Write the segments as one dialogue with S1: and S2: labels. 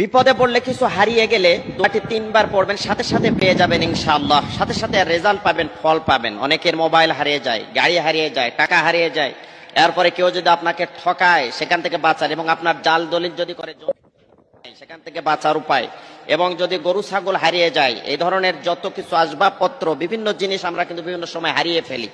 S1: বিপদে পড়লে কিছু হারিয়ে গেলে দোয়াটি তিনবার পড়বেন, সাথে সাথে পেয়ে যাবেন ইনশাআল্লাহ। সাথে সাথে রেজাল্ট পাবেন, ফল পাবেন। অনেকের মোবাইল হারিয়ে যায়, গাড়ি হারিয়ে যায়, টাকা হারিয়ে যায়। এরপরে কেউ যদি আপনাকে ঠকায়, সেখান থেকে বাঁচান এবং আপনার জাল দলিল যদি করে সেখান থেকে বাঁচার উপায়। এবং যদি গরু, ছাগল হারিয়ে যায়, এই ধরনের যত কিছু আসবাবপত্র, বিভিন্ন জিনিস আমরা কিন্তু বিভিন্ন সময় হারিয়ে ফেলি।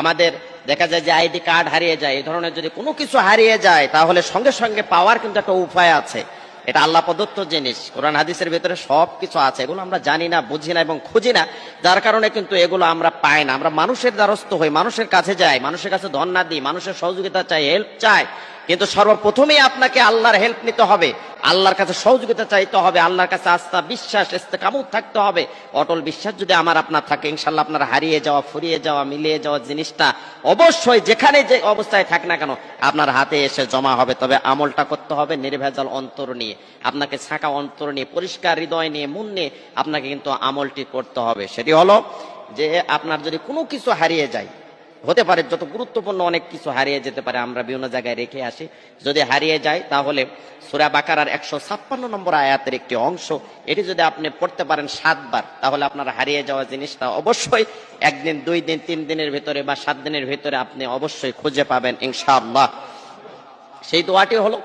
S1: আমাদের দেখা যায় যে আইডি কার্ড হারিয়ে যায়, এই ধরনের যদি কোনো কিছু হারিয়ে যায়, তাহলে সঙ্গে সঙ্গে পাওয়ার কিন্তু একটা উপায় আছে। এটা আল্লাহ প্রদত্ত জিনিস। কোরআন হাদিসের ভিতরে সব কিছু আছে, এগুলো আমরা জানি না, বুঝি না এবং খুঁজি না। যার কারণে কিন্তু এগুলো আমরা পাই না। আমরা মানুষের দ্বারস্থ হই, মানুষের কাছে যাই, মানুষের কাছে ধন না দিই, মানুষের সহযোগিতা চাই হেল্প চাই। কিন্তু সর্বপ্রথমেই আপনাকে আল্লাহর হেল্প নিতে হবে। আল্লাহর কাছে সহযোগিতা চাইতে হবে, আল্লাহর কাছে আস্থা, বিশ্বাস, ইস্তেকামত থাকতে হবে। অটল বিশ্বাস যদি আমার আপনার থাকে ইনশাল্লাহ আপনার হারিয়ে যাওয়া, ফুরিয়ে যাওয়া, মিলিয়ে যাওয়া জিনিসটা অবশ্যই যেখানে যে অবস্থায় থাক না কেন, আপনার হাতে এসে জমা হবে। তবে আমলটা করতে হবে নির্ভেজাল অন্তর নিয়ে, আপনাকে ছাঁকা অন্তর নিয়ে, পরিষ্কার হৃদয় নিয়ে, মন নিয়ে আপনাকে কিন্তু আমলটি করতে হবে। সেটি হলো যে আপনার যদি কোনো কিছু হারিয়ে যায় হতে পারে যত গুরুত্বপূর্ণ অনেক কিছু হারিয়ে যেতে পারে, আমরা বিভিন্ন জায়গায় রেখে আসি। যদি হারিয়ে যায়, তাহলে সুরা বাকারার একশো ছাপ্পান্ন নম্বর আয়াতের একটি অংশ, এটি যদি আপনি পড়তে পারেন সাতবার, তাহলে আপনার হারিয়ে যাওয়া জিনিসটা অবশ্যই একদিন, দুই দিন, তিন দিনের ভিতরে বা সাত দিনের ভিতরে আপনি অবশ্যই খুঁজে পাবেন, ইনশাআল্লাহ। সেই দোয়াটি হলো,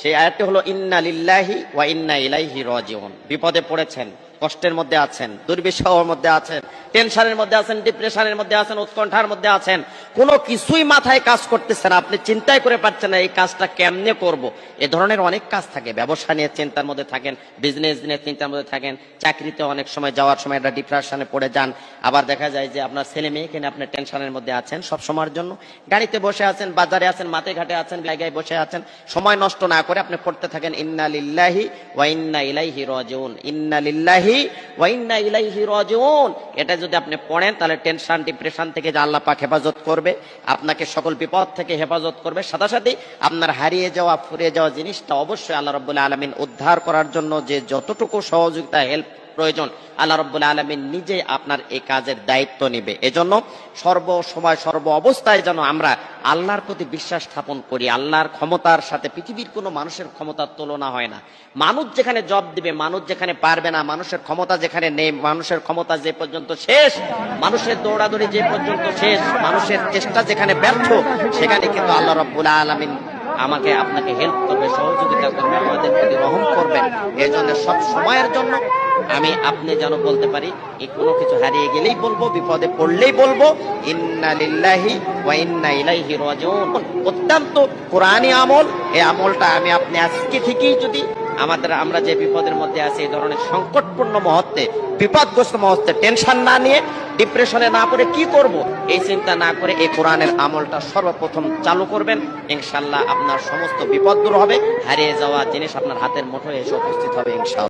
S1: সেই আয়াতটি হলো, ইন্না লিল্লাহি ওয়া ইন্না ইলাইহি রাজিউন। বিপদে পড়েছেন কষ্টের মধ্যে আছেন, দুর্বিষহের মধ্যে আছেন, টেনশনের মধ্যে আছেন, ডিপ্রেশনের মধ্যে আছেন, উৎকণ্ঠার মধ্যে আছেন। কোনো কিছুই মাথায় কাজ করতেছে না, আপনি চিন্তাই করে পারছেন না এই কাজটা কেমনে করব। এ ধরনের অনেক কাজ থাকে, ব্যবসা নিয়ে চিন্তার মধ্যে থাকেন বিজনেস নিয়ে চিন্তার মধ্যে থাকেন, চাকরিতে অনেক সময় যাওয়ার সময় একটা ডিপ্রেশনে পড়ে যান। আবার দেখা যায় যে আপনার ছেলে মেয়েকে নিয়ে আপনি টেনশনের মধ্যে আছেন সব সময়ের জন্য। গাড়িতে বসে আছেন, বাজারে আছেন, মাঠে ঘাটে আছেন, জায়গায় বসে আছেন, সময় নষ্ট না করে আপনি পড়তে থাকেন, ইন্না লিল্লাহি ওয়া ইন্না ইলাইহি রাজিউন ইন্না লিল্লাহি রাজিউন। এটা যদি আপনি পড়েন, তাহলে টেনশন, ডিপ্রেশন থেকে যে আল্লাহ পাক হেফাজত করবে, আপনাকে সকল বিপদ থেকে হেফাজত করবে। সাথে সাথে আপনার হারিয়ে যাওয়া, ফুরিয়ে যাওয়া জিনিসটা অবশ্যই আল্লাহ রাব্বুল আলামিন উদ্ধার করার জন্য যে যতটুকু সহযোগিতা হেল্প প্রয়োজন। আল্লাহ রব্বুল আলমিন নিজে আপনার এই কাজের দায়িত্ব নেবে। এজন্য সর্ব সময় সর্ব অবস্থায় যেন আমরা আল্লাহর প্রতি বিশ্বাস স্থাপন করি, আল্লাহর ক্ষমতার সাথে পৃথিবীর কোনো মানুষের ক্ষমতার তুলনা হয় না। মানুষ যেখানে জব দিবে, মানুষ যেখানে পারবে না, মানুষের ক্ষমতা যেখানে নেই, মানুষের ক্ষমতা যে পর্যন্ত শেষ, মানুষের দৌড়াদৌড়ি যে পর্যন্ত শেষ, মানুষের চেষ্টা যেখানে ব্যর্থ, সেখানে কিন্তু আল্লাহ রব্বুল আলমিন আমাকে আপনাকে হেল্প করবে, সহযোগিতা করবে, আমাদের প্রতি রহম করবেন এই জন্য সব সময়ের জন্য আমি আপনি যেন বলতে পারি এই কোনো কিছু হারিয়ে গেলেই বলব, বিপদে পড়লেই বলব। ইন্না লিল্লাহি ওয়া ইন্না ইলাইহি রাজিউন। অত্যন্ত কোরআনী আমল। এই আমলটা আমি আপনি আজকে থেকেই যদি আমাদের, আমরা যে বিপদের মধ্যে আছি এই ধরনের সংকটপূর্ণ মুহূর্তে, বিপদগ্রস্ত মুহূর্তে টেনশন না নিয়ে ডিপ্রেশনে না পড়ে কি করব? এই চিন্তা না করে এই কোরআনের আমলটা সর্বপ্রথম চালু করবেন। ইনশাল্লাহ আপনার সমস্ত বিপদ দূর হবে, হারিয়ে যাওয়া জিনিস আপনার হাতের মুঠোয় এসে উপস্থিত হবে ইনশাল্লাহ